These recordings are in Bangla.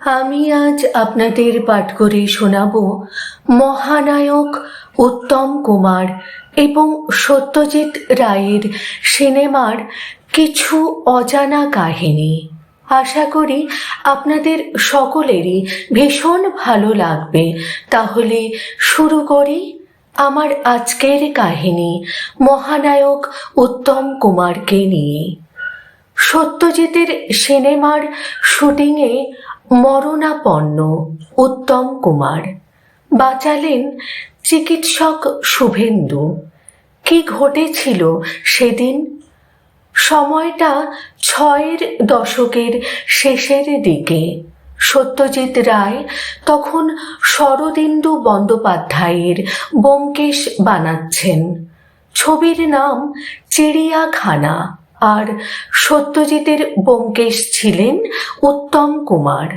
আমি আজ আপনাদের পাঠ করে শোনাব মহানায়ক উত্তম কুমার এবং সত্যজিৎ রায়ের সিনেমার কিছু অজানা কাহিনী। আশা করি আপনাদের সকলেরই ভীষণ ভালো লাগবে। তাহলে শুরু করি আমার আজকের কাহিনী মহানায়ক উত্তম কুমারকে নিয়ে। সত্যজিতের সিনেমার শুটিংয়ে মরণাপন্ন উত্তম কুমার। বাঁচালেন চিকিৎসক শুভেন্দু। কি ঘটেছিল সেদিন? সময়টা ছয়ের দশকের শেষের দিকে। সত্যজিৎ রায় তখন শরদিন্দু বন্দ্যোপাধ্যায়ের ব্যোমকেশ বানাচ্ছেন। ছবির নাম চিড়িয়াখানা। আর সত্যজিতের ব্যোমকেশ ছিলেন উত্তম কুমার।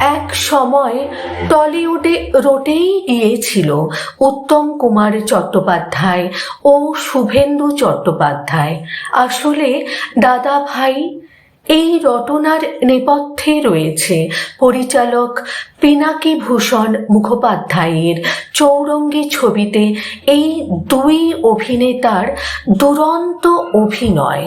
এক সময় টলিউডে রোটেই গিয়েছিল উত্তম কুমার চট্টোপাধ্যায় ও শুভেন্দু চট্টোপাধ্যায়। আসলে দাদা ভাই এই রটনার নেপথ্যে রয়েছে পরিচালক পিনাকি ভূষণ মুখোপাধ্যায়ের চৌরঙ্গী ছবিতে এই দুই অভিনেতার দুরন্ত অভিনয়।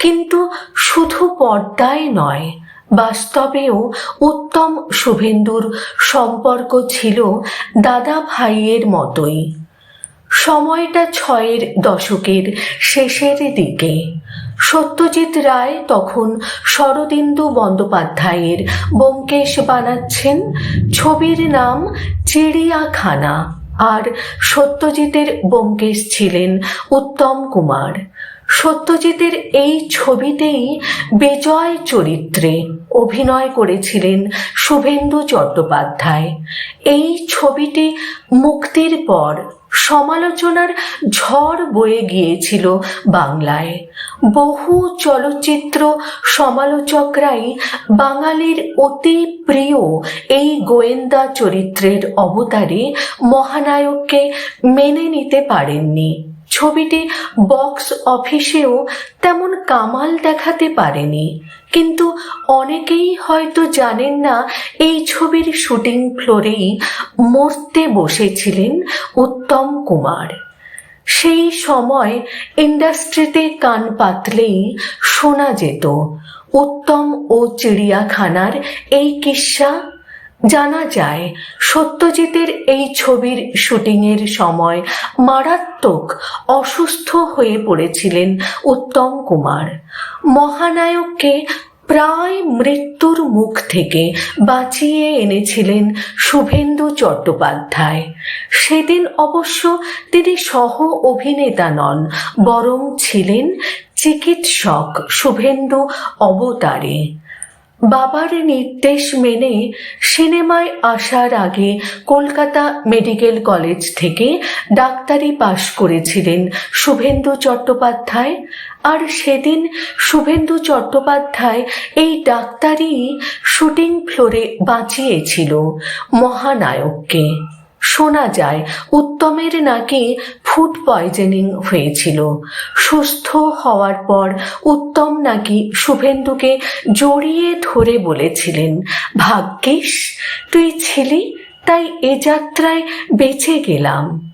কিন্তু শুধু পর্দায় নয়, বাস্তবেও উত্তম শুভেন্দুর সম্পর্ক ছিল দাদা ভাইয়ের মতোই। সময়টা ছয়ের দশকের শেষের দিকে। সত্যজিৎ রায় তখন শরদিন্দু বন্দ্যোপাধ্যায়ের ব্যোমকেশ বানাচ্ছেন। ছবির নাম চিড়িয়াখানা। আর সত্যজিতের ব্যোমকেশ ছিলেন উত্তম কুমার। সত্যজিতের এই ছবিতেই বিজয় চরিত্রে অভিনয় করেছিলেন শুভেন্দু চট্টোপাধ্যায়। এই ছবিটি মুক্তির পর সমালোচনার ঝড় বয়ে গিয়েছিল বাংলায়। বহু চলচ্চিত্র সমালোচকরাই বাঙালির অতি প্রিয় এই গোয়েন্দা চরিত্রের অবতারে মহানায়ককে মেনে নিতে পারেননি। ছবিটি বক্স অফিসেও তেমন কামাল দেখাতে পারেনি। কিন্তু অনেকেই হয়তো জানেন না, এই ছবির শুটিং ফ্লোরেই মরতে বসেছিলেন উত্তম কুমার। সেই সময় ইন্ডাস্ট্রিতে কান পাতলেই শোনা যেত, উত্তম ও চিড়িয়াখানার এই কিস্সা জানা যায়, সত্যজিতের এই ছবির শুটিংয়ের সময় মারাত্মক অসুস্থ হয়ে পড়েছিলেন উত্তম কুমার। মহানায়ককে প্রায় মৃত্যুর মুখ থেকে বাঁচিয়ে এনেছিলেন শুভেন্দু চট্টোপাধ্যায়। সেদিন অবশ্য তিনি সহ অভিনেতা নন, বরং ছিলেন চিকিৎসক শুভেন্দু অবতারে। বাবার নির্দেশ মেনে সিনেমায় আসার আগে কলকাতা মেডিকেল কলেজ থেকে ডাক্তারি পাশ করেছিলেন শুভেন্দু চট্টোপাধ্যায়। আর সেদিন শুভেন্দু চট্টোপাধ্যায় এই ডাক্তারি শুটিং ফ্লোরে বাঁচিয়েছিল মহানায়ককে। শোনা যায়, উত্তমের নাকি ফুড পয়জনিং হয়েছিল। সুস্থ হওয়ার পর উত্তম নাকি শুভেন্দুকে জড়িয়ে ধরে বলেছিলেন, ভাগ্যিস, তুই ছিলি, তাই এ যাত্রায় বেঁচে গেলাম।